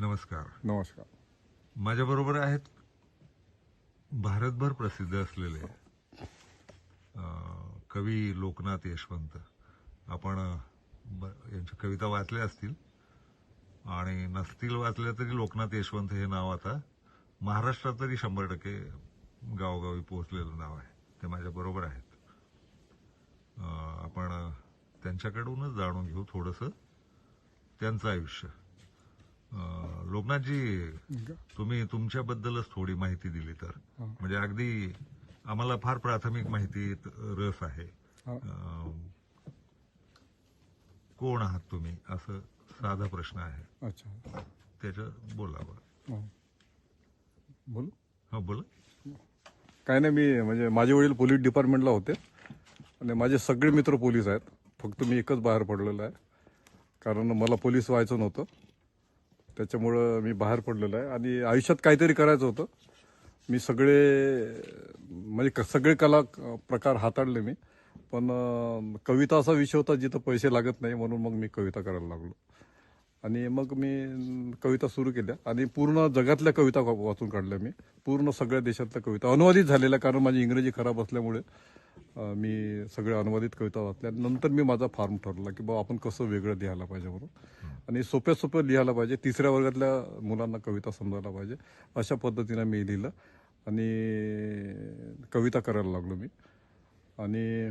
नमस्कार. नमस्कार. माझ्याबरोबर आहेत भारतभर प्रसिद्ध असलेले अं, कवी लोकनाथ यशवंत. आपण ब- यांच्या कविता वाचल्या असतील आणि नसतील वाचल्या तरी लोकनाथ यशवंत हे नाव आता महाराष्ट्रात तरी शंभर टक्के गावोगावी पोहोचलेलं नाव आहे. ते माझ्या बरोबर आहेत. अं, आपण त्यांच्याकडूनच जाणून घेऊ थोडंसं त्यांचं आयुष्य. लोकनाथजी तुम्ही तुमच्याबद्दलच थोडी माहिती दिली तर. म्हणजे अगदी आम्हाला फार प्राथमिक माहितीत रस आहे. कोण आहात तुम्ही? असं साधा प्रश्न आहे. अच्छा. त्याच्या बोला बरं. हा. बोलू? हा बोला. काय नाही मी म्हणजे माझे वडील पोलीस डिपार्टमेंटला होते. आणि माझे सगळे मित्र पोलीस आहेत. फक्त मी एकच बाहेर पडलेलो आहे. कारण मला पोलीस व्हायचं नव्हतं. त्याच्यामुळं मी बाहेर पडलेलो आहे. आणि आयुष्यात काहीतरी करायचं होतं. मी सगळे म्हणजे क- सगळे कला प्रकार हाताळले मी. पण कविता असा विषय होता जिथं पैसे लागत नाही म्हणून मग मी कविता करायला लागलो. आणि मग मी कविता सुरू केल्या. आणि पूर्ण जगातल्या कविता वा- वाचून काढल्या मी. पूर्ण सगळ्या देशातल्या कविता. अनुवादित झालेल्या कारण माझी इंग्रजी खराब असल्यामुळे मी सगळ्या अनुवादित कविता वाचल्या नंतर मी माझा फॉर्म ठरला की बाबा आपण कसं वेगळं लिहायला पाहिजे म्हणून. आणि सोप्या सोप्या लिहायला पाहिजे. तिसऱ्या वर्गातल्या मुलांना कविता समजायला पाहिजे. अशा पद्धतीनं मी लिहिलं. आणि कविता करायला लागलो मी. आणि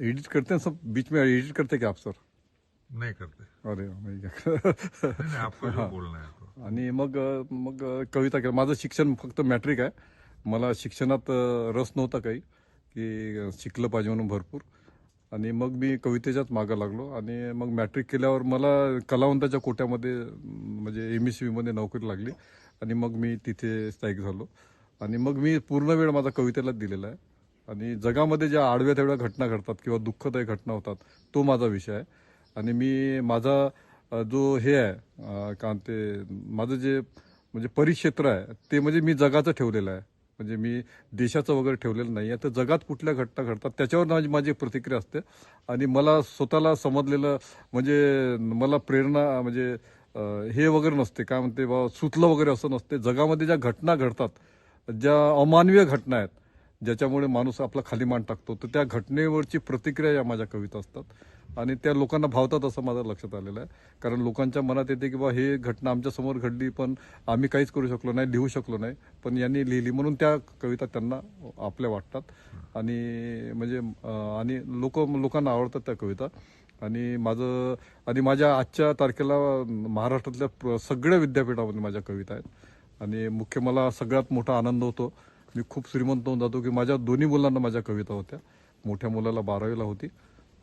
एडिट करते सब? बीच में एडिट करते क्या आप सर? नाही करते. अरे नाही आणि मग मग कविता केलं. माझं शिक्षण फक्त मॅट्रिक आहे. मला शिक्षणात रस नव्हता काही की शिकलं पाहिजे म्हणून भरपूर. आणि मग मी कवितेच्याच मागं लागलो आणि मग मॅट्रिक केल्यावर मला कलावंताच्या कोट्यामध्ये म्हणजे एम एसमध्ये नोकरी लागली आणि मग मी तिथे स्थायिक झालो. आणि मग मी पूर्ण वेळ माझा कवितेलाच दिलेला आहे. आणि जगामध्ये ज्या आडव्या तेवढ्या घटना घडतात किंवा दुःखदायी घटना होतात तो माझा विषय आहे. आणि मी माझा जो हे आहे का ते माझं जे म्हणजे परिक्षेत्र आहे ते म्हणजे मी जगाचं ठेवलेलं आहे. म्हणजे मी देशाचं वगैरे ठेवलेलं नाही आहे तर जगात कुठल्या घटना घडतात त्याच्यावर माझी माझी प्रतिक्रिया असते. आणि मला स्वतःला समजलेलं म्हणजे मला प्रेरणा म्हणजे हे वगैरे नसते. काय म्हणते बा सुतलं वगैरे असं नसते. जगामध्ये ज्या घटना घडतात ज्या अमानवीय घटना आहेत ज्याच्यामुळे माणूस आपला खाली मान टाकतो तर त्या घटनेवरची प्रतिक्रिया या माझ्या कविता असतात. आणि त्या लोकांना भावतात असं माझं लक्षात आलेलं आहे. कारण लोकांच्या मनात येते की बा हे घटना आमच्यासमोर घडली पण आम्ही काहीच करू शकलो नाही लिहू शकलो नाही. पण यांनी लिहिली म्हणून त्या कविता त्यांना आपल्या वाटतात. आणि म्हणजे आणि लोक लोकांना आवडतात त्या कविता. आणि माझं आणि माझ्या आजच्या तारखेला महाराष्ट्रातल्या प्र- सगळ्या विद्यापीठामध्ये माझ्या कविता आहेत. आणि मुख्य मला सगळ्यात मोठा आनंद होतो. मी खूप श्रीमंत होऊन जातो की माझ्या दोन्ही मुलांना माझ्या कविता होत्या. मोठ्या मुलाला बारावीला होती.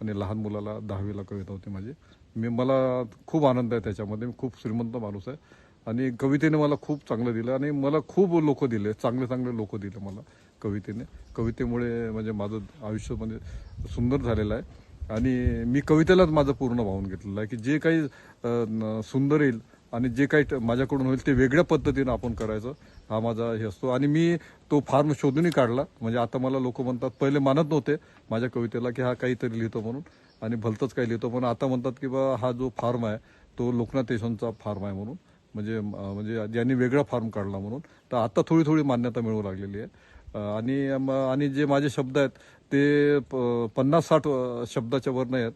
आणि लहान मुलाला दहावीला कविता होती माझी. मी मला खूप आनंद आहे त्याच्यामध्ये. मी खूप श्रीमंत माणूस आहे. आणि कवितेने मला खूप चांगलं दिलं आणि मला खूप लोक दिले. चांगले चांगले लोक दिले मला कवितेने. कवितेमुळे म्हणजे माझं आयुष्य म्हणजे सुंदर झालेलं आहे. आणि मी कवितेलाच माझं पूर्ण वाहून घेतलेलं आहे की जे काही न- सुंदर येईल आणि जे काही ट- माझ्याकडून होईल ते वेगळ्या पद्धतीनं आपण करायचं हा माझा हे असतो. आणि मी तो फार्म शोधूनही काढला. म्हणजे आता मला लोक म्हणतात पहिले मानत नव्हते माझ्या कवितेला की हा काहीतरी लिहितो म्हणून आणि भलतंच काही लिहितो पण आता म्हणतात की बा हा जो फार्म आहे तो लोकनाथ यशवंतचा फार्म आहे म्हणून. म्हणजे म्हणजे ज्यांनी वेगळा फार्म काढला म्हणून. तर आता थोडी थोडी मान्यता मिळू लागलेली आहे. आणि आणि जे माझे शब्द आहेत ते प- पन्नास साठ शब्दाच्या वर नाही आहेत.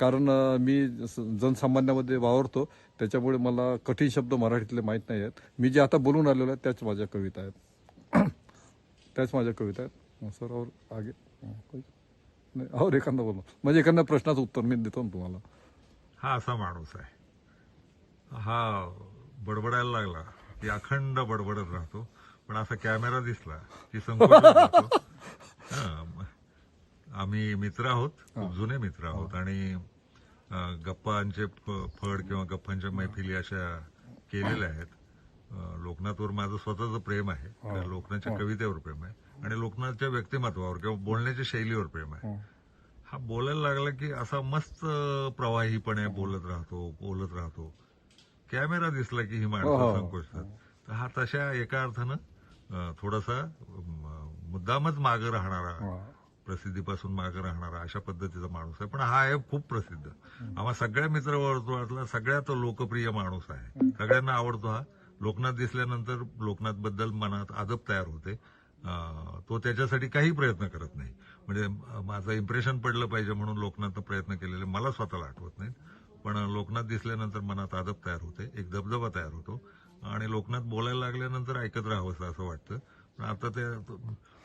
कारण मी जनसामान्यामध्ये वावरतो त्याच्यामुळे मला कठीण शब्द मराठीतले माहीत नाही आहेत. मी जे आता बोलून आलेलो आहे त्याच माझ्या कविता आहेत. त्याच माझ्या कविता आहेत. सर और आगे. हं? नाही और एखादा बोला म्हणजे एखाद्या प्रश्नाचं उत्तर मी देतो ना तुम्हाला. हा असा माणूस आहे. हा बडबडायला लागला. की अखंड बडबडत राहतो. पण असा कॅमेरा दिसला की हा, म- आम्ही मित्र आहोत खूप जुने मित्र आहोत. आणि गप्पांचे फड किंवा गप्पांच्या मैफिली अशा केलेल्या आहेत. लोकनाथवर माझं स्वतःचं प्रेम आहे. लोकनाथच्या कवितेवर प्रेम आहे. आणि लोकनाथच्या व्यक्तिमत्वावर किंवा बोलण्याच्या शैलीवर प्रेम आहे. हं. हा बोलायला लागला की असा मस्त प्रवाहीपणे बोलत राहतो बोलत राहतो. कॅमेरा दिसला की ही माणसं हो. संकोचतात. तर हा तशा एका अर्थानं थोडासा मुद्दामच मागं राहणारा हं. प्रसिद्धीपासून मागे राहणारा अशा पद्धतीचा माणूस आहे. पण हा आहे खूप प्रसिद्ध. आम्हा सगळ्या मित्र वर्तुळातला सगळ्यात लोकप्रिय माणूस आहे. सगळ्यांना आवडतो हा. लोकनाथ दिसल्यानंतर लोकनाथबद्दल मनात आदब तयार होते. तो त्याच्यासाठी काही प्रयत्न करत नाही. म्हणजे माझं इम्प्रेशन पडलं पाहिजे म्हणून लोकनाथनं प्रयत्न केलेले मला स्वतःला आठवत नाही पण लोकनाथ दिसल्यानंतर मनात आदब तयार होते. एक दबदबा तयार होतो. आणि लोकनाथ बोलायला लागल्यानंतर ऐकत राहावंसं असं वाटतं. आता ते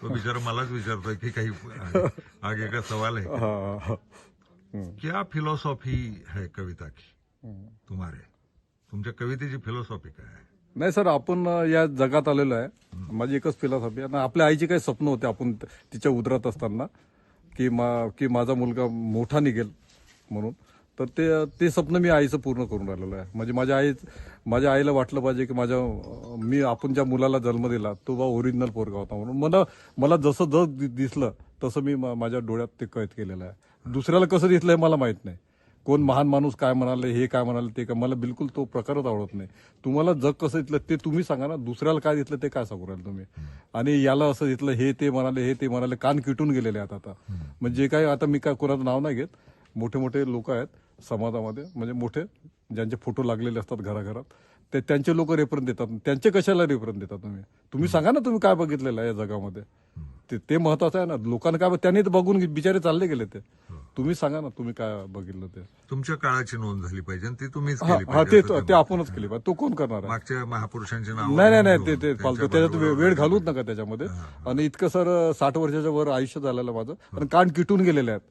तो बिचारा मलाच विचारतोय की काही आगे का सवाल है हा, हा. हम्म, क्या फिलॉसॉफी है कविता की. तुम्हारे. तुमच्या कवितेची फिलॉसॉफी काय आहे? नाही सर आपण या जगात आलेलो आहे. माझी एकच फिलॉसॉफी आहे. आणि आपल्या आईचे काही स्वप्न होते आपण तिच्या उदरात असताना की मा की माझा मुलगा मोठा निघेल म्हणून. तर ते ते स्वप्न मी आईचं पूर्ण करून राहिलेलो आहे. म्हणजे माझ्या आई माझ्या आईला वाटलं पाहिजे की माझ्या मी आपण ज्या मुलाला जन्म दिला तो बा ओरिजिनल पोरगा होता म्हणून. मला मला जसं जग दि- दिसलं तसं मी माझ्या डोळ्यात ते कैद केलेलं आहे. दुसऱ्याला कसं दिसलं हे मला माहीत नाही. कोण महान माणूस काय म्हणाले हे काय म्हणाले ते काय मला बिलकुल तो प्रकारच आवडत नाही. तुम्हाला जग कसं दिसलं ते तुम्ही सांगा ना दुसऱ्याला काय दिसलं ते काय सांगू राहिले तुम्ही? आणि याला असं दिसलं हे ते म्हणाले हे ते म्हणाले कान किटून गेलेले आहेत आता. म्हणजे जे काही आता मी काय कोणाचं नाव नाही घेत मोठे मोठे लोक आहेत समाजामध्ये म्हणजे मोठे ज्यांचे फोटो लागलेले असतात घराघरात ते त्यांचे लोक रेफरन्स देतात. त्यांचे कशाला रेफरन्स देतात तुम्ही? तुम्ही सांगा ना तुम्ही काय बघितलेलं आहे या जगामध्ये. ते ते महत्वाचं आहे ना. लोकांना काय त्यांनी तर बघून बिचारे चालले गेले ते. तुम्ही सांगा ना तुम्ही काय बघितलं ते. तुमच्या काळाची नोंद झाली पाहिजे ती तुम्हीच हा हा, ते ते आपणच केली पाहिजे. तो कोण करणार मागच्या महापुरुषांची नाव नाही नाही नाही ते ते फालतू त्याच्यात वेळ घालूच नका त्याच्यामध्ये. आणि इतकं सर साठ वर्षाच्या वर आयुष्य झालेलं माझं. आणि कान किटून गेलेले आहेत.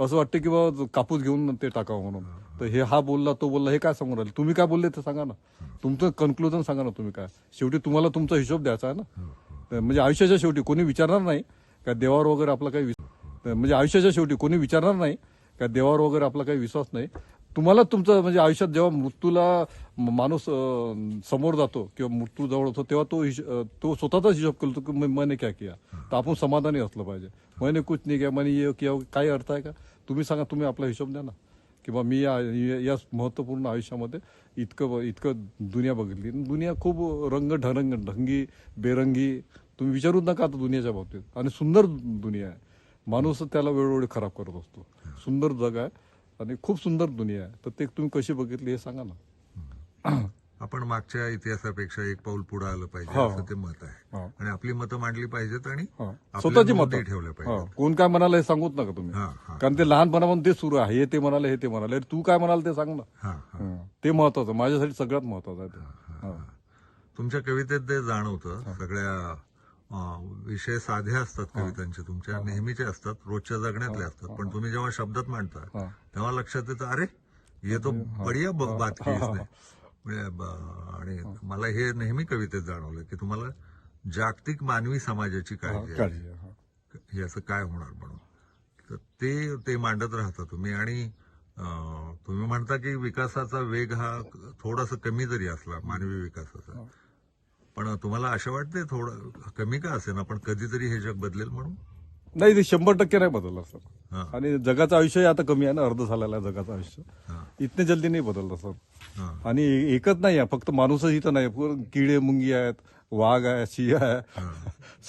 असं वाटतं की बाबा कापूस घेऊन ते टाकावं म्हणून. तर हे हा बोलला तो बोलला हे काय सांगून राहिले? तुम्ही काय बोलले ते सांगा ना. तुमचं कन्क्लुजन सांगा ना तुम्ही काय. शेवटी तुम्हाला तुमचा हिशोब द्यायचा आहे ना. म्हणजे आयुष्याच्या शेवटी कोणी विचारणार नाही. का देवावर वगैरे आपला काही म्हणजे आयुष्याच्या शेवटी कोणी विचारणार नाही. का देवावर वगैरे आपला काही विश्वास नाही. तुम्हाला तुमचं म्हणजे आयुष्यात जेव्हा मृत्यूला माणूस समोर जातो किंवा मृत्यू जवळ होतो तेव्हा तो हिश- तो स्वतःचाच हिशोब करतो की मैने क्या किया. तर आपण समाधानी असलं पाहिजे. मैने कुछ नाही किया मैने ये किया काही अर्थ आहे का? तुम्ही सांगा तुम्ही आपला हिशोब द्या ना. किंवा मी या या- आयुष्यामध्ये इतकं इतकं दुनिया बघितली. दुनिया खूप रंग ढरंग ढंगी बेरंगी. तुम्ही विचारूच नका आता दुनियाच्या बाबतीत. आणि सुंदर दुनिया आहे. माणूस त्याला वेळोवेळी खराब करत असतो. सुंदर जग आहे आणि खूप सुंदर दुनिया आहे. तर ते तुम्ही कशी बघितली हे सांगा ना. आपण मागच्या इतिहासापेक्षा एक पाऊल पुढे आलं पाहिजे हो. असं ते मत आहे. हो. आणि आपली मतं मांडली पाहिजेत आणि हा. स्वतःची मत ठेवल्या पाहिजेत. कोण काय म्हणाले हे सांगूच नका तुम्ही. कारण ते लहानपणापासून ते सुरू आहे. हे ते म्हणाले हे ते म्हणाले. तू काय म्हणाल ते सांग ना. ते महत्वाचं. माझ्यासाठी सगळ्यात महत्वाचं आहे. तुमच्या कवितेत ते जाणवतं. सगळ्या विषय साधे असतात कवितांचे. तुमच्या नेहमीचे असतात. रोजच्या जगण्यातले असतात. पण तुम्ही जेव्हा शब्दात मांडता. तेव्हा लक्षात येतं अरे ये तो बढिया बात की आणि मला हे नेहमी कवितेत जाणवलं की तुम्हाला जागतिक मानवी समाजाची काळजी आहे. हं. असं काय होणार म्हणून? तर ते ते मांडत राहता तुम्ही आणि तुम्ही म्हणता की विकासाचा वेग हा थोडासा कमी जरी असला मानवी विकासाचा पण तुम्हाला असं वाटते थोडं कमी का असेल पण कधीतरी हे जग बदलेल म्हणून? नाही ते शंभर टक्के नाही बदललं सर. हा. आणि जगाचं आयुष्य आता कमी आहे ना अर्ध झालेलं जगाचं आयुष्य. इतने जल्दी नाही बदललं सर हा। आणि एकच नाही आहे फक्त माणूसच इथं नाही पूर्ण किडे मुंगी आहेत वाघ आहे शिया आहे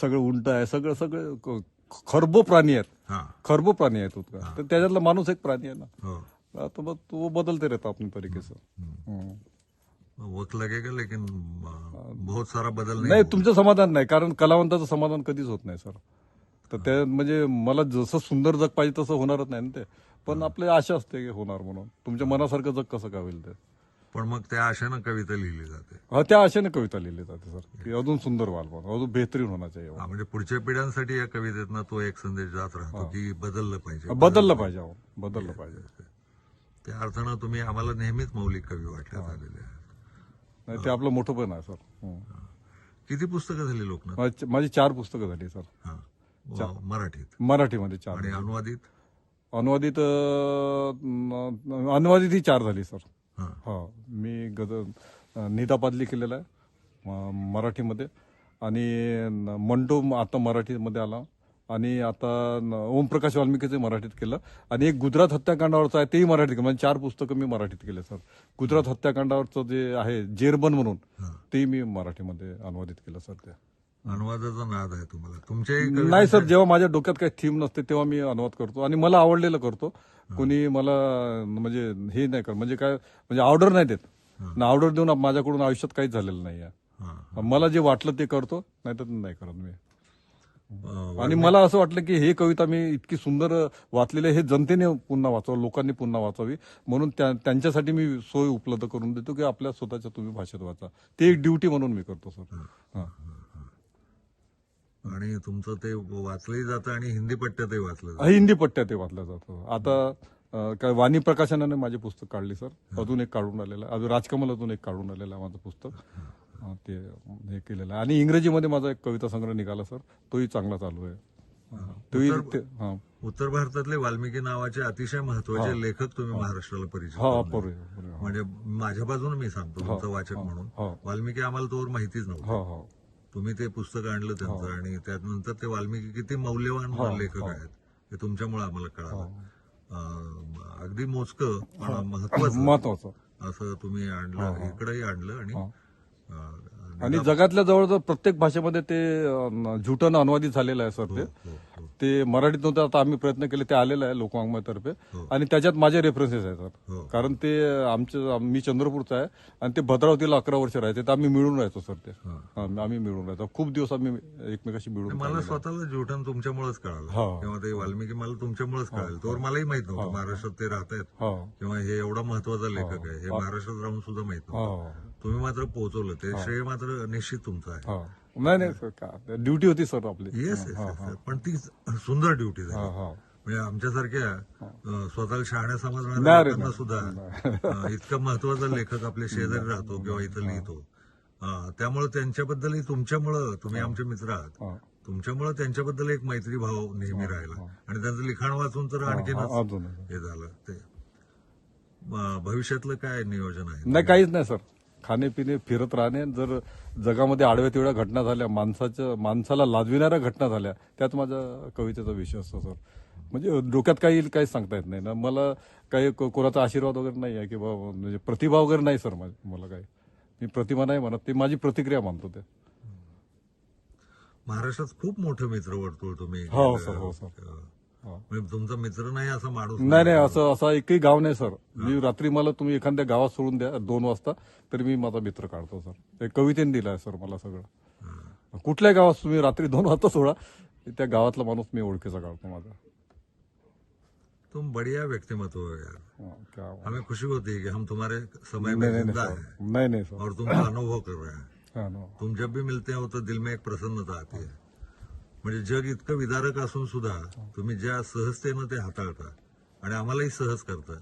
सगळं उंट आहे सगळं सगळं खरबो प्राणी आहेत। हा। खरबो प्राणी आहेत उतका। तर त्याच्यातला माणूस एक प्राणी आहे ना। हो। आता मग तो बदलते रहता अपनी तरीके. वक्त लगेगा लेकिन बहुत सारा बदल नाही नाही तुमचं समाधान नाही कारण कलावंताचं समाधान कधीच होत नाही सर. तर त्या म्हणजे मला जसं सुंदर जग पाहिजे तसं होणारच नाही ना ते. पण आपली आशा असते की होणार म्हणून. तुमच्या मनासारखं जग कसं काय होईल ते? पण मग त्या आशेनं कविता लिहिली जाते. हा त्या आशेने कविता लिहिली जाते सर. की अजून सुंदर व्हाल म्हणून अजून बेहतरीन होणार चाहिए हा, म्हणजे पुढच्या पिढ्यांसाठी या कवितेतनं तो एक संदेश जात राहतो की बदललं पाहिजे. बदललं पाहिजे अहो, बदललं पाहिजे. त्या अर्थानं तुम्ही आम्हाला नेहमीच मौलिक कवी वाटण्यात आलेले आहे नाही ते आपलं मोठं पण आहे सर. हं. किती पुस्तकं झाली लोकनाथ? माझी माझी चार पुस्तकं झाली सर. हा. व- मराठीत. मराठीमध्ये चार. आणि अनुवादित? अनुवादित अनुवादित ही चार झाली सर. हा. हा मी गद निदापादली केलेला आहे म- मराठीमध्ये. आणि न- मंटो म- आता मराठीमध्ये आला. आणि आता न- ओमप्रकाश वाल्मिकीचे मराठीत केलं. आणि एक गुजरात हत्याकांडावरचं आहे तेही मराठीत केलं. म्हणजे चार पुस्तकं मी मराठीत केले सर. गुजरात हत्याकांडावरचं जे आहे जेरबन म्हणून. तेही मी मराठीमध्ये अनुवादित केलं सर ते. अनुवादाचा नाद आहे तुम्हाला. तुमच्या नाही सर जेव्हा माझ्या डोक्यात काही थीम नसते तेव्हा मी अनुवाद करतो. आणि मला आवडलेलं करतो. कोणी मला म्हणजे हे नाही कर म्हणजे काय म्हणजे ऑर्डर नाही देत. ना ऑर्डर देऊन माझ्याकडून आयुष्यात काहीच झालेलं नाही आहे. मला जे वाटलं ते करतो नाही तर नाही करत मी. आणि मला असं वाटलं की हे कविता मी इतकी सुंदर वाचलेली आहे, हे जनतेने पुन्हा वाचावं लोकांनी पुन्हा वाचावी. म्हणून त्या- त्यांच्यासाठी मी सोय उपलब्ध करून देतो की आपल्या स्वतःच्या तुम्ही भाषेत वाचा. ते एक ड्युटी म्हणून मी करतो सर. हा. आणि तुमचं ते वाचलंही जातं आणि हिंदी पट्ट्यातही वाचलं जातं. हिंदी पट्ट्या ते वाचलं जातं. आता अं, काय वाणी प्रकाशनाने माझे पुस्तक काढली सर. अजून एक काढून आलेलं आहे अजून राजकमलातून एक काढून आलेलं आहे माझं पुस्तक. अं, ते हे केलेलं आहे. आणि इंग्रजीमध्ये माझा एक कविता संग्रह निघाला सर. तोही चांगला चालू आहे. तोही ते- हा. उत्तर भारतातले वाल्मिकी नावाचे अतिशय महत्त्वाचे लेखक तुम्ही महाराष्ट्राला परिचित हा करून बरोबर दिले. बरोबर. म्हणजे माझ्या बाजूने मी सांगतो तुमचं वाचक म्हणून. हो. वाल्मिकी आम्हाला तोवर माहितीच नव्हतं. हो हो. तुम्ही ते पुस्तक आणलं त्यांचं आणि त्यानंतर ते वाल्मिकी किती मौल्यवान लेखक आहेत हे तुमच्यामुळे आम्हाला कळालं. अगदी मोजकं पण महत्वाचं महत्वाचं असं तुम्ही आणलं इकडेही आणलं आणि आणि जगातल्या जवळजवळ प्रत्येक भाषेमध्ये ते झुटन अनुवादित झालेलं आहे सर ते. हो, हो. ते मराठीत नव्हतं आता आम्ही प्रयत्न केले ते आलेलं आहे लोकवाङ्मयातर्फे आणि त्याच्यात माझे रेफरन्सेस आहेत. हो. कारण ते आमचं मी चंद्रपूरचा आहे आणि ते भद्रावतीला अकरा वर्ष राहायचे तर आम्ही मिळून राहायचो सर ते. हा, आम्ही मिळून राहायचो खूप दिवस आम्ही एकमेकाशी मिळून मला स्वतःला जोटन तुमच्यामुळेच कळालं. हा. किंवा ते वाल्मिकी मला तुमच्यामुळेच कळालं. तोवर मलाही माहीत नव्हतं महाराष्ट्रात ते राहत आहेत. हो. किंवा हे एवढा महत्त्वाचा लेखक आहे हे महाराष्ट्रात राहून सुद्धा माहीत नव्हतं. हो तुम्ही मात्र पोहोचवलं. ते श्रेय मात्र निश्चित तुमचं आहे. हो. नाही नाही सर का? ड्युटी होती सर आपली. येस पण ती सुंदर ड्युटी हा झाली. हा म्हणजे आमच्यासारख्या स्वतःला शहाण्या समजणाऱ्या नाही रे, लोकांना सुद्धा अं, इतका महत्त्वाचा लेखक आपल्या शेजारी राहतो किंवा इथं लिहितो. अं, त्यामुळे त्यांच्याबद्दलही तुमच्यामुळं तुम्ही आमचे मित्र आहात. हा. तुमच्यामुळं त्यांच्याबद्दल एक मैत्री भाव नेहमी राहिला. आणि त्यांचं लिखाण वाचून तर आणखीनच अजून. हे झालं. ते अं, भविष्यातलं काय नियोजन आहे? नाही काहीच नाही सर. खाणे फिरत राहणे जर जगामध्ये आडव्या तेवढ्या घटना झाल्या माणसाच्या माणसाला लाजविणाऱ्या घटना झाल्या त्यात माझा कवितेचा विषय असतो सर. म्हणजे डोक्यात काही येईल काहीच सांगता येत नाही ना. मला काही कोणाचा आशीर्वाद वगैरे नाही आहे की बाबा म्हणजे प्रतिभा वगैरे नाही सर माझी- मला काही. मी प्रतिभा नाही म्हणत ते माझी प्रतिक्रिया मानतो ते. महाराष्ट्रात खूप मोठं मित्र वर्तुळ तुम्ही हो, सर, हो, सर. हो. म्हणजे तुमचा मित्र नाही असा माणूस नाही नाही असं असं एकही गाव नाही सर. मी रात्री मला तुम्ही एखाद्या गावात सोडून द्या दोन वाजता तरी मी माझा मित्र काढतो सर. ते कवितेने दिलं आहे सर मला सगळं. कुठल्याही गावात तुम्ही रात्री दोन वाजता सोडा त्या गावातला माणूस मी ओळखीचा काढतो माझा. तुम बढ़िया व्यक्तिमत्व हो यार. हमें खुशी होती है कि हम तुम्हारे समय में जिंदा है. नाही नाही सर. और तुमका अनुभव कर रहे हैं. तुम जब भी मिलते हो तो दिल में एक प्रसन्नता आती है. म्हणजे जग इतकं विदारक असून सुद्धा तुम्ही ज्या सहजतेनं ते हाताळता आणि आम्हालाही सहज करता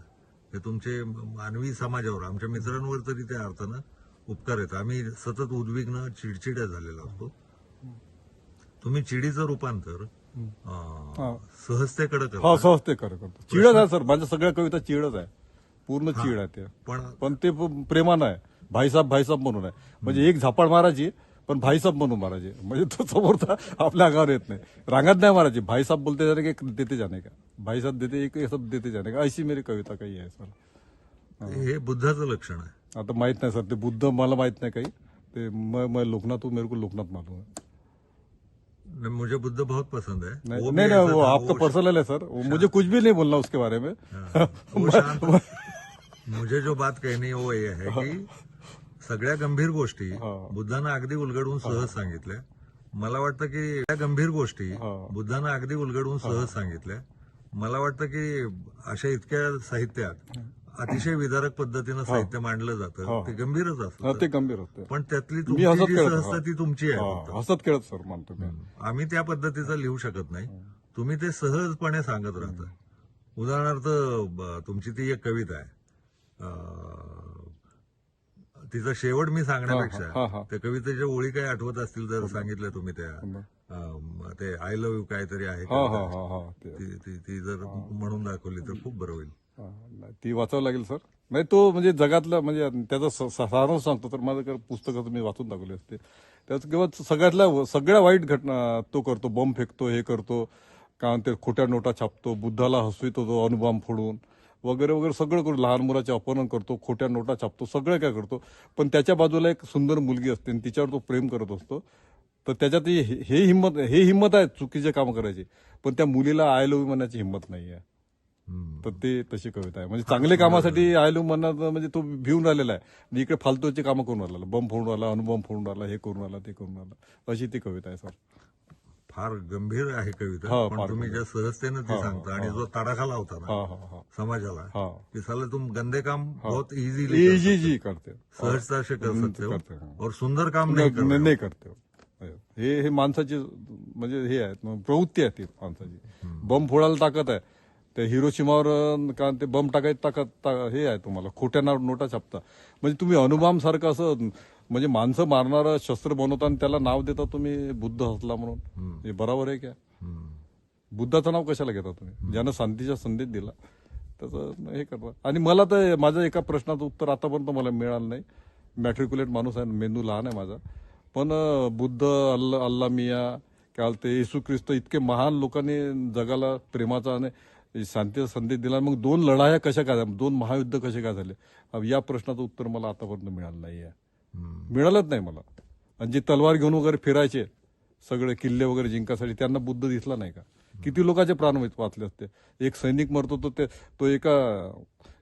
हे तुमचे मानवी समाजावर आमच्या मित्रांवर तरी त्या अर्थानं उपकार आहेत. आम्ही सतत उद्विग्न चिडचिड्या झालेलो असतो. तुम्ही चिडीचं रूपांतर सहजतेकडे हा करता. चिडच आहे सर. माझ्या सगळ्या कविता चिडच आहे. पूर्ण चिड आहे ते पण पण ते प्रेमानं आहे. भाईसाहेब भाईसाहेब म्हणून आहे. म्हणजे एक झापाड मारायची पण भाईसाहेब म्हणून मारायचे. म्हणजे तो समोरचा आपल्या अंगावर येत नाही. रांगात नाही मारायची. भाईसाहेब बोलते जाणे का एक देते जाणे का? भाईसाहेब देते एक शब्द देते जाणे का? अशी मेरी कविता काही आहे सर. हे. बुद्धाचं लक्षण आहे. आता माहीत नाही सर. ते बुद्ध मला माहीत नाही काही. ते मैं मैं लोकनाथ हूँ मेरे को लोकनाथ मालूम है मुझे बुद्ध बहुत पसंद है नहीं वो नहीं, नहीं वो आपका पर्सनल है सर. मुझे कुछ भी नहीं बोलना उसके बारे में. हाँ, मुझे जो बात कहनी है वो ये है। की सगळ्या गंभीर गोष्टी. बुद्धानं अगदी उलगडून सहज सांगितल्या. मला वाटतं की या गंभीर गोष्टी. बुद्धानं अगदी उलगडून सहज सांगितल्या. मला वाटतं की अशा इतक्या साहित्यात अतिशय विदारक पद्धतीनं साहित्य मांडलं जातं. ते गंभीरच असतं. ते गंभीर असते. पण त्यातली तुमची सहजता. ती तुमची आहे. हसत खेळत सर मानतो आम्ही त्या पद्धतीचं लिहू शकत नाही. तुम्ही ते सहजपणे सांगत राहता. उदाहरणार्थ तुमची ती एक कविता आहे. तिचा शेवट मी सांगण्यापेक्षा. त्या कवितेच्या ओळी काही आठवत असतील तर सांगितल्या तुम्ही त्या ते आय लव्ह यू काहीतरी आहे ते. जर म्हणून दाखवली तर खूप बरं होईल. ती वाचावं लागेल सर. नाही तो म्हणजे जगातलं म्हणजे त्याचा सारांश सांगतो तर माझं पुस्तकं मी वाचून दाखवली असते. त्यात किंवा सगळ्यातल्या सगळ्या वाईट घटना तो करतो बॉम्ब फेकतो हे करतो का ते खोट्या नोटा छापतो बुद्धाला हसवितो तो अणुबॉम्ब फोडून. वगैरे वगैरे सगळं करतो लहान मुलाचे अपहरण करतो खोट्या नोटा छापतो सगळं काय करतो. पण त्याच्या बाजूला एक सुंदर मुलगी असते आणि तिच्यावर तो प्रेम करत असतो. तर त्याच्यात हे हे हिंमत हे हिंमत आहे चुकीचे काम करायची. पण त्या मुलीला आय लव्ह म्हणण्याची हिंमत नाही आहे. तर ते तशी कविता आहे. म्हणजे चांगले कामासाठी आय लव्ह म्हणणं म्हणजे तो भिवून राहिलेला आहे. इकडे फालतूचे कामं करून राहिला. बम फोडून राहिला अणुबॉम्ब फोडून राहिला हे करून राहिला ते करून राहिला. अशी ती कविता आहे सर. फार गंभीर आहे कविता हा, पण तुम्ही ज्या सहजतेनं ती हा, सांगता आणि जो तडाखा लावता ना हा हा हा. समाजाला हा. कि साले तुम गंदे काम बहुत इजीली जी करते सहजता से कर सकते हो. करते, हा. और सुंदर काम नहीं हो. करते हे. हे माणसाची म्हणजे हे आहे प्रवृत्ती आहे ती माणसाची. बम फोडायला ताकद आहे. त्या हिरोशिमावर अं, का ते बम टाकायची ताकद हे आहे तुम्हाला. खोट्या नोटा छापता. म्हणजे तुम्ही अणुबाम सारखं असं म्हणजे माणसं मारणारं शस्त्र बनवता आणि त्याला नाव देता तुम्ही बुद्ध हसला म्हणून. हे बरोबर आहे क्या हम्म. बुद्धाचं नाव कशाला घेता तुम्ही? ज्यानं शांतीचा संदेश दिला त्याचं हे करा आणि मला तर माझ्या एका प्रश्नाचं उत्तर आतापर्यंत मला मिळालं नाही. मॅट्रिक्युलेट माणूस आहे मेंदू लहान आहे माझा. पण बुद्ध अल्ला अल्ला मिया काल ते येशू ख्रिस्त इतके महान लोकांनी जगाला प्रेमाचा आणि शांतीचा संदेश दिला. मग दोन लढाया कशा काय झाल्या? दोन महायुद्ध कसे काय झाले? या प्रश्नाचं उत्तर मला आतापर्यंत मिळालं नाही आहे. मिळालंच नाही मला. आणि जे तलवार घेऊन वगैरे फिरायचे सगळे किल्ले वगैरे जिंकासाठी त्यांना बुद्ध दिसला नाही का? किती लोकांचे प्राण वाच- वाचले असते. एक सैनिक मरतो तो ते तो एका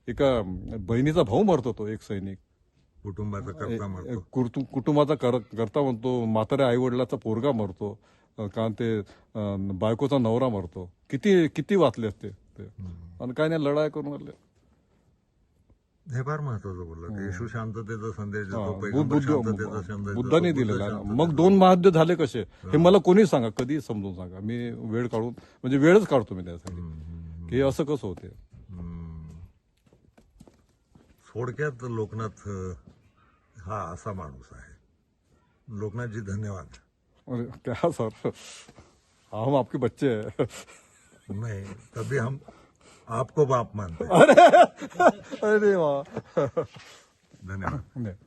एका बहिणीचा भाऊ मरतो तो एक सैनिक. कुटुंबाचा करता कुटुंबाचा कर- करता म्हणतो म्हाताऱ्या आई वडिलाचा पोरगा मरतो कारण ते बायकोचा नवरा मरतो. किती किती वाचले असते ते. आणि काय नाही लढाई करून हे फार महत्वाचं बोललं की येशू शांततेचा संदेश देतो बुद्ध पैगंबर शांततेचा संदेश बुद्धाने दिलेला. आहे मग दोन महायुद्ध झाले कसे? हे मला कोणी सांगा कधी समजून सांगा. मी वेळ काढून म्हणजे वेळच काढतो मी त्यासाठी. की हे असं कसं होते. थोडक्यात लोकनाथ अं, हा असा माणूस आहे. लोकनाथजी धन्यवाद. अरे क्या सर हम आपके बच्चे हैं. नहीं तभी हम आपको बाप मानते हैं। अरे वाह। धन्यवाद।